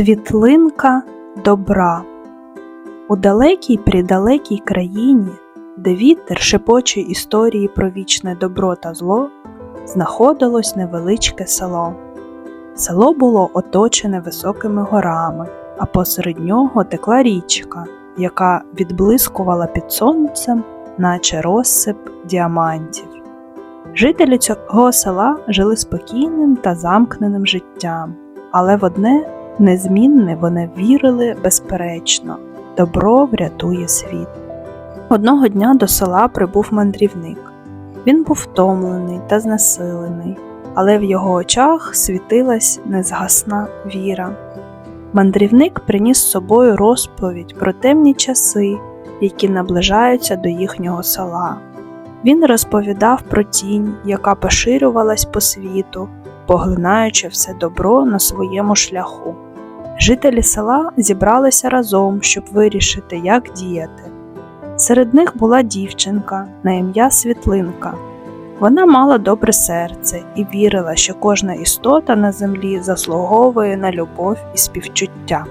Світлинка добра У далекій придалекій країні, де вітер шепоче історії про вічне добро та зло, знаходилось невеличке село. Село було оточене високими горами, а посеред нього текла річка, яка відблискувала під сонцем, наче розсип діамантів. Жителі цього села жили спокійним та замкненим життям, але в одне незмінне вони вірили безперечно добро врятує світ. Одного дня до села прибув мандрівник. Він був втомлений та знесилений, але в його очах світилась незгасна віра. Мандрівник приніс з собою розповідь про темні часи, які наближаються до їхнього села. Він розповідав про тінь, яка поширювалась по світу, поглинаючи все добро на своєму шляху. Жителі села зібралися разом, щоб вирішити, як діяти. Серед них була дівчинка на ім'я Світлинка. Вона мала добре серце і вірила, що кожна істота на землі заслуговує на любов і співчуття.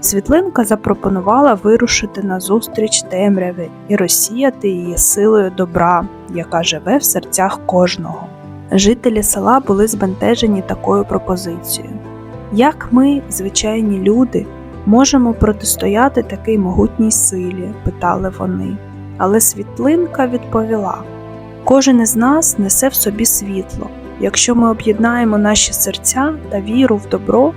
Світлинка запропонувала вирушити на зустріч темряви і розсіяти її силою добра, яка живе в серцях кожного. Жителі села були збентежені такою пропозицією. Як ми, звичайні люди, можемо протистояти такій могутній силі? питали вони. Але світлинка відповіла: кожен із нас несе в собі світло. Якщо ми об'єднаємо наші серця та віру в добро,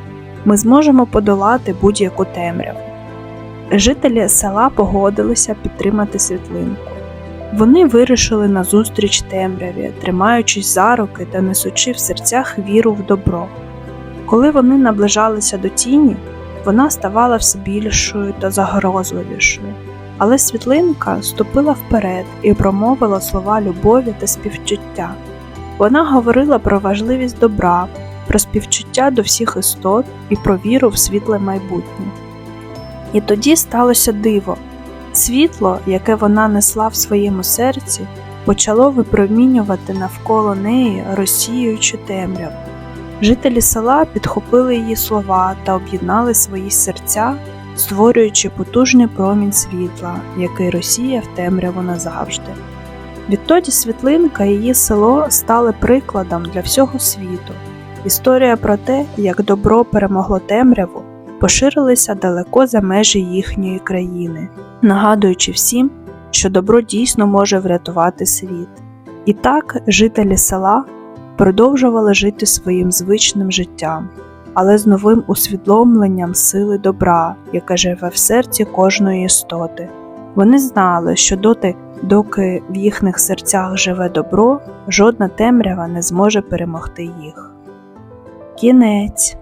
ми зможемо подолати будь-яку темряву. Жителі села погодилися підтримати світлинку. Вони вирішили на зустріч темряві, тримаючись за руки та несучи в серцях віру в добро. Коли вони наближалися до тіні, вона ставала все більшою та загрозливішою. Але світлинка ступила вперед і промовила слова любові та співчуття. Вона говорила про важливість добра, про співчуття до всіх істот і про віру в світле майбутнє. І тоді сталося диво. Світло, яке вона несла в своєму серці, почало випромінювати навколо неї, розсіюючи темряву. Жителі села підхопили її слова та об'єднали свої серця, створюючи потужний промінь світла, який розсіяв темряву назавжди. Відтоді світлинка і її село стали прикладом для всього світу. Історія про те, як добро перемогло темряву, поширилася далеко за межі їхньої країни, нагадуючи всім, що добро дійсно може врятувати світ. І так жителі села продовжували жити своїм звичним життям, але з новим усвідомленням сили добра, яке живе в серці кожної істоти. Вони знали, що доти, доки в їхніх серцях живе добро, жодна темрява не зможе перемогти їх. Кінець